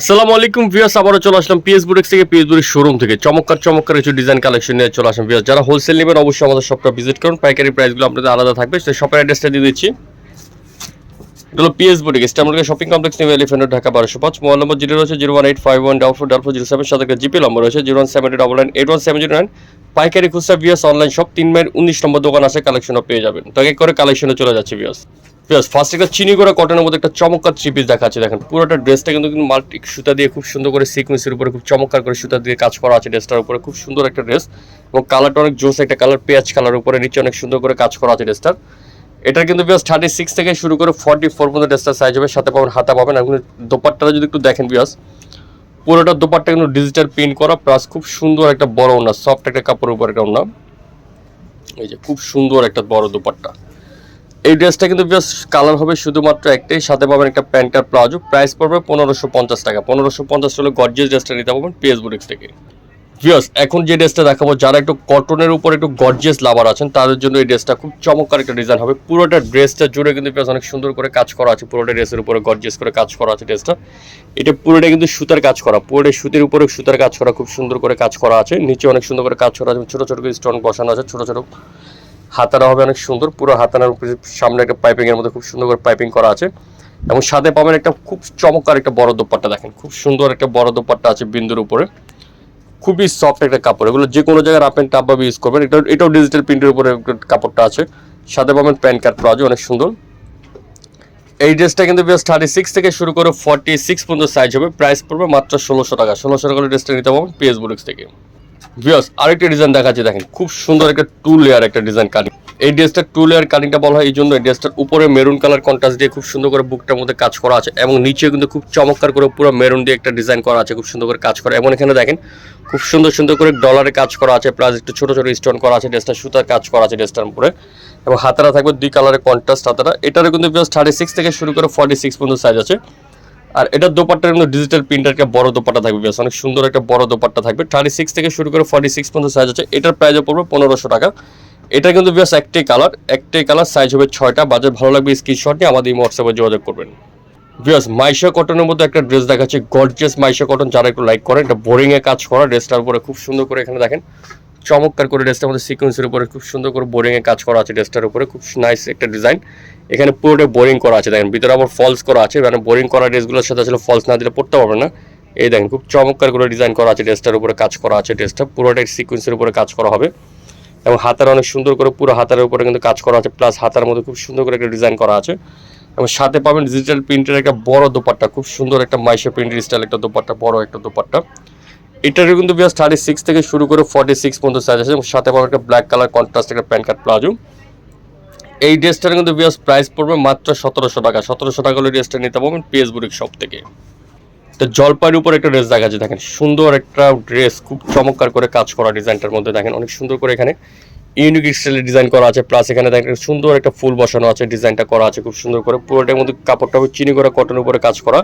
আসসালামু আলাইকুম ভিউয়ার্স, আবারও চলে আসলাম পিএস বুটেক্স থেকে পিএস বুটেক্স শোরুম থেকে। চমৎকার চমৎকার কিছু ডিজাইন কালেকশন নিয়ে চলে আসলাম ভিউয়ার্স। যারা হোলসেল নেবেন, অবশ্যই আমাদের শপটা ভিজিট করুন। পাইকারি প্রাইসগুলো আপনাদের আলাদা থাকবে। সেই শপের অ্যাড্রেসটা দিয়ে দিচ্ছি। এটা হলো PS boutique স্ট্যামলকে shopping complex new elephant Dhaka বারোশো পাঁচ। মোবাইল নম্বর জিরো রয়েছে, zero one eight five one double four double four zero seven. সাথে জিপি নম্বর রয়েছে, zero one seven double nine, eight one seven zero nine. পাইকারি খুচরা V S online shop তিন mile উনিশ নম্বর দোকান আছে কালেকশনও পেয়ে যাবেন। তো এক করে কালেকশনে চলে যাচ্ছে ভিএস ভিএস ফার্স্ট একটা চিনি করা কটনের মধ্যে একটা চমৎকার থ্রি পিস দেখাচ্ছে। দেখেন, পুরোটা ড্রেসটা কিন্তু কিন্তু মাল্টি সুতা দিয়ে খুব সুন্দর করে সিকুয়েন্সের উপরে খুব চমৎকার করে সুতা দিয়ে কাজ করা আছে ড্রেসটার উপরে। খুব সুন্দর একটা ড্রেস এবং কালারটা অনেক জোস একটা কালার পেঁয়াজ কালার উপরে, নিচে অনেক সুন্দর করে কাজ করা আছে ড্রেসটার। এটার কিন্তু বিয়াস থার্টি সিক্স থেকে শুরু করে ফর্টি ফোর পর্যন্ত ড্রেসটার সাইজ হবে, সাথে পাবেন হাতা পাবেন। এখন দোপাট্টাটা যদি একটু দেখেন বিয়াস পুরোটা দোপাট্টা কিন্তু ডিজিটাল প্রিন্ট করা প্লাস খুব সুন্দর একটা বড় ওনা সফট একটা কাপড়ের উপর একটা ওনা এই যে খুব সুন্দর একটা বড় দোপাট্টা। এই ড্রেসটা কিন্তু কালার হবে শুধুমাত্র একটাই, সাথে পাবেন একটা প্যান্ট আর প্লাজো। প্রাইস পড়বে পনেরোশো পঞ্চাশ টাকা। পনেরোশো পঞ্চাশ হলে গর্জিয়াস ড্রেসটা নিতে পারবেন পিএস থেকে। ভিউয়ার্স এখন যে ড্রেসটা দেখাবো, যারা একটু কটনের উপর একটু গর্জিয়াস লাভার আছেন, তাদের জন্য এই ড্রেসটা খুব চমৎকার একটা ডিজাইন হবে। পুরোটা ড্রেসটা জুড়ে কিন্তু বেশ অনেক সুন্দর করে কাজ করা আছে। পুরোটা ড্রেসের উপরে গর্জিয়াস করে কাজ করা আছে ড্রেসটা এটা পুরোটা কিন্তু সুতার কাজ করা। পুরোটা সুতির উপরে সুতার কাজ করা, খুব সুন্দর করে কাজ করা আছে। নিচে অনেক সুন্দর করে কাজ করা আছে। ছোট ছোট স্টোন বসানো আছে, ছোট ছোট। হাতারা হবে অনেক সুন্দর, পুরো হাতানার উপরে সামনে একটা পাইপিং এর মধ্যে খুব সুন্দর করে পাইপিং করা আছে। এবং সাথে পাবেন একটা খুব চমৎকার একটা বড় দোপাট্টা দেখেন, খুব সুন্দর একটা বড় দোপাট্টা আছে বিন্দুর উপরে। খুবই সফট একটা কাপড়, এগুলো যে কোনো জায়গায় রাপ টাপভাবে ইউজ করবেন। এটা এটাও ডিজিটাল প্রিন্টের উপরে কাপড়টা আছে। সাথে পাবেন প্যান্ট কার্ড প্লাজো অনেক সুন্দর। এই ড্রেসটা কিন্তু বেশ থার্টি সিক্স থেকে শুরু করে ফর্টি সিক্স পর্যন্ত সাইজ হবে। প্রাইস পড়বে মাত্র ষোলোশো টাকা। ষোলোশো টাকা ড্রেসটা নিতে পারবেন পিএস বুলিক্স থেকে। ভিউয়ার্স আরেকটা ডিজাইন দেখাচ্ছি, দেখেন, খুব সুন্দর একটা টু লেয়ার একটা ডিজাইন কাটিং এই ড্রেসটা টু লেয়ার কাটিংটা বলা হয়, এই জন্য এই ড্রেসটার উপরে মেরুন কালার কন্ট্রাস্ট দিয়ে খুব সুন্দর করে বুকটার মধ্যে কাজ করা আছে, এবং নিচে কিন্তু খুব চমৎকার করে পুরো মেরুন দিয়ে একটা ডিজাইন করা আছে, খুব সুন্দর করে কাজ করা। এবং এখানে দেখেন, খুব সুন্দর সুন্দর করে ডলারে কাজ করা আছে প্লাস একটু ছোট ছোট স্টোন করা আছে ড্রেসটা সুতার কাজ করা আছে ড্রেসটার উপরে। এবং হাতারা থাকবে দুই কালারের কন্ট্রাস্ট হাতারা। এটারও কিন্তু জাস্ট থার্টি সিক্স থেকে শুরু করে ফর্টি সিক্স পর্যন্ত সাইজ আছে। আর এটার দোপাট্টার কিন্তু ডিজিটাল প্রিন্টার বড় দোপাট্টা থাকবে বেশ অনেক সুন্দর একটা বড় দোপাট্টা থাকবে। থার্টি সিক্স থেকে শুরু করে ফর্টি সিক্স পর্যন্ত সাইজ আছে। এটার প্রাইসও পড়বে পনেরোশো টাকা। এটা কিন্তু বেশ একটাই কালার একটাই কালার সাইজ হবে ছয়টা। বাজেট ভালো লাগবে স্ক্রিনশট নিয়ে আমাদের হোয়াটসঅ্যাপে যোগাযোগ করবেন। বিয়াস মাইশা কটনের মধ্যে একটা ড্রেস দেখাচ্ছে। গর্জিয়াস মাইশা কটন যারা একটু লাইক করেন, এটা বোরিং এ কাজ করা ড্রেসটার উপরে খুব সুন্দর করে এখানে দেখেন। চমৎকার করে ড্রেসটার মধ্যে সিকোয়েন্সের উপরে খুব সুন্দর করে বোরিং এ কাজ করা আছে ড্রেসটার উপরে, খুব নাইস একটা ডিজাইন এখানে পুরোটা বোরিং করা আছে, দেখেন, ভিতরে আবার ফলস করা আছে মানে বোরিং করা ড্রেসগুলোর সাথে আসলে ফলস না দিলে পড়তে পারবে না। এই দেখেন, খুব চমৎকার করে ডিজাইন করা আছে ড্রেসটার উপরে কাজ করা আছে ড্রেসটা পুরোটাই সিকোয়েন্সের উপরে কাজ করা হবে। এবং হাতার অনেক সুন্দর করে পুরো হাতার উপরে কিন্তু কাজ করা আছে প্লাস হাতার মধ্যে খুব সুন্দর করে একটা ডিজাইন করা আছে। এবং সাথে পাবেন ডিজিটাল প্রিন্টের একটা বড় দোপাট্টা, খুব সুন্দর একটা মাইশা প্রিন্টের স্টাইল একটা দোপাট্টা, বড় একটা দোপাট্টা। এটারও কিন্তু বিয়াস থার্টি সিক্স থেকে শুরু করে ফর্টি সিক্স পর্যন্ত সাইজ আছে এবং সাথে পাবো একটা ব্ল্যাক কালার কন্ট্রাস্ট একটা প্যান্ট কার্ড প্লাজো এই ড্রেসটার কিন্তু বিয়াস প্রাইস পড়বে মাত্র সতেরোশো টাকা। সতেরোশো টাকা হলে ড্রেসটা নিতে পারবেন পিএস বুরিক শপ থেকে। তো জলপাইয়ের উপর একটা ড্রেস দেখা যায় দেখেন, সুন্দর একটা ড্রেস খুব চমৎকার করে কাজ করা ডিজাইনটার মধ্যে দেখেন, অনেক সুন্দর করে এখানে ইউনিক স্টাইলের ডিজাইন করা আছে প্লাস এখানে দেখেন সুন্দর একটা ফুল বসানো আছে ডিজাইনটা করা আছে, খুব সুন্দর করে। পুরোটার মধ্যে কাপড়টা চিনি করা কটনের উপরে কাজ করা।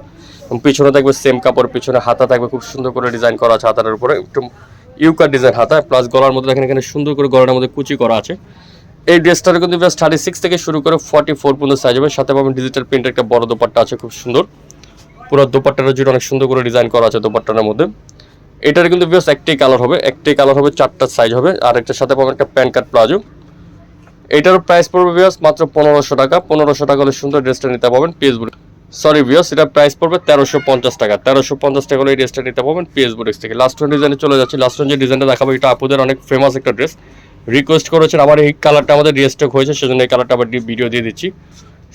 পিছনে থাকবে সেম কাপড়, পিছনে হাতা থাকবে, খুব সুন্দর করে ডিজাইন করা আছে হাতার উপরে। একটু ইউকার ডিজাইন হাতা প্লাস গলার মধ্যে দেখেন এখানে সুন্দর করে গলার মধ্যে কুচি করা আছে। এই ড্রেসটার কিন্তু জাস্ট থার্টি সিক্স থেকে শুরু করে ফর্টি ফোর পর্যন্ত সাইজ হবে। সাথে পাবেন ডিজিটাল প্রিন্টের একটা বড় দোপাট্টা আছে, খুব সুন্দর। পুরো দোপাট্টার জুড়ে অনেক সুন্দর করে ডিজাইন করা আছে দোপাট্টার মধ্যে। এটার কিন্তু বেশ একটাই কালার হবে একটাই কালার হবে চারটা সাইজ হবে, আর একটার সাথে পাবেন একটা প্যান্ট কার্ড প্লাজো এটার প্রাইস পড়বে বিয়াস মাত্র পনেরোশো টাকা পনেরোশো টাকা হলে সুন্দর ড্রেসটা নিতে পাবেন পিএস বুড়ি সরি বিয়াস এটার প্রাইস পড়বে তেরোশো পঞ্চাশ টাকা, তেরোশো পঞ্চাশ টাকা হলে এই ড্রেসটা নিতে পাবেন পিএস বুটিক্স থেকে। লাস্ট ওয়ান ডিজাইনে চলে যাচ্ছে লাস্ট ওয়ান যে ডিজাইনটা দেখাবো, এটা আপুদের অনেক ফেমাস একটা ড্রেস রিকোয়েস্ট করেছেন, আমার এই কালারটা আমাদের রিস্টক হয়েছে, সেজন্য এই কালারটা আবার ভিডিও দিয়ে দিচ্ছি।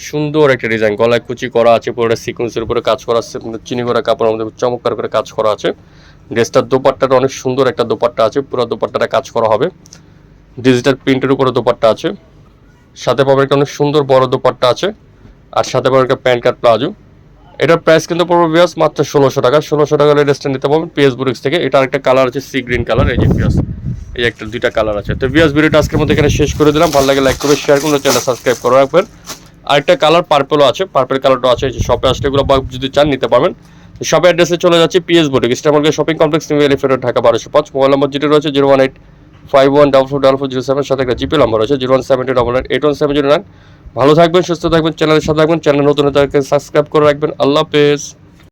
সুন্দর একটা ডিজাইন গলায় কুচি করা আছে, পুরোটা সিকুয়েন্সের উপরে কাজ করা আছে, চিনি করা, কাপড়ের মধ্যে চমৎকার করে কাজ করা আছে। ড্রেসটার দোপাট্টাটা অনেক সুন্দর একটা দোপাট্টা আছে, পুরো দোপাট্টাটা কাজ করা হবে। ডিজিটাল প্রিন্টের উপরে দোপাট্টা আছে। সাথে পাবেন একটা অনেক সুন্দর বড় দোপাট্টা আছে, আর সাথে পাবেন একটা প্যান্ট কার্ড প্লাজো। এটার প্রাইস কিন্তু পড়বে বিয়াস মাত্র ষোলোশো টাকা। ষোলোশো টাকা হলে ড্রেসটা নিতে পারবেন পিএস বুরিক্স থেকে। এটা একটা কালার আছে সি গ্রিন কালার এই যে বিয়াস এই একটা, দুইটা কালার আছে। তো বিয়াস ভিডিওটা আজকের মধ্যে এখানে শেষ করে দিলাম। ভালো লাগে লাইক করে শেয়ার করুন চ্যানেল সাবস্ক্রাইব করে রাখবেন। আরেকটা কালার পার্পেলও আছে পার্পেল কালারটাও আছে যে শপে আসলে এগুলো যদি চান নিতে পারবেন। শপে অ্যাড্রেসে চলে যাচ্ছে P S boutique ইস্টামলকে shopping complex new elephant Dhaka বারোশো পাঁচ মোবাইল নম্বর যেটি রয়েছে zero one eight five one double four double four zero seven সাথে একটা জিপি নম্বর রয়েছে zero one seven two double nine eight one seven zero nine ভালো থাকবেন, সুস্থ থাকবেন চ্যানেলের সাথে থাকবেন চ্যানেল নতুন সাবস্ক্রাইব করে রাখবেন। আল্লাহ হাফেজ।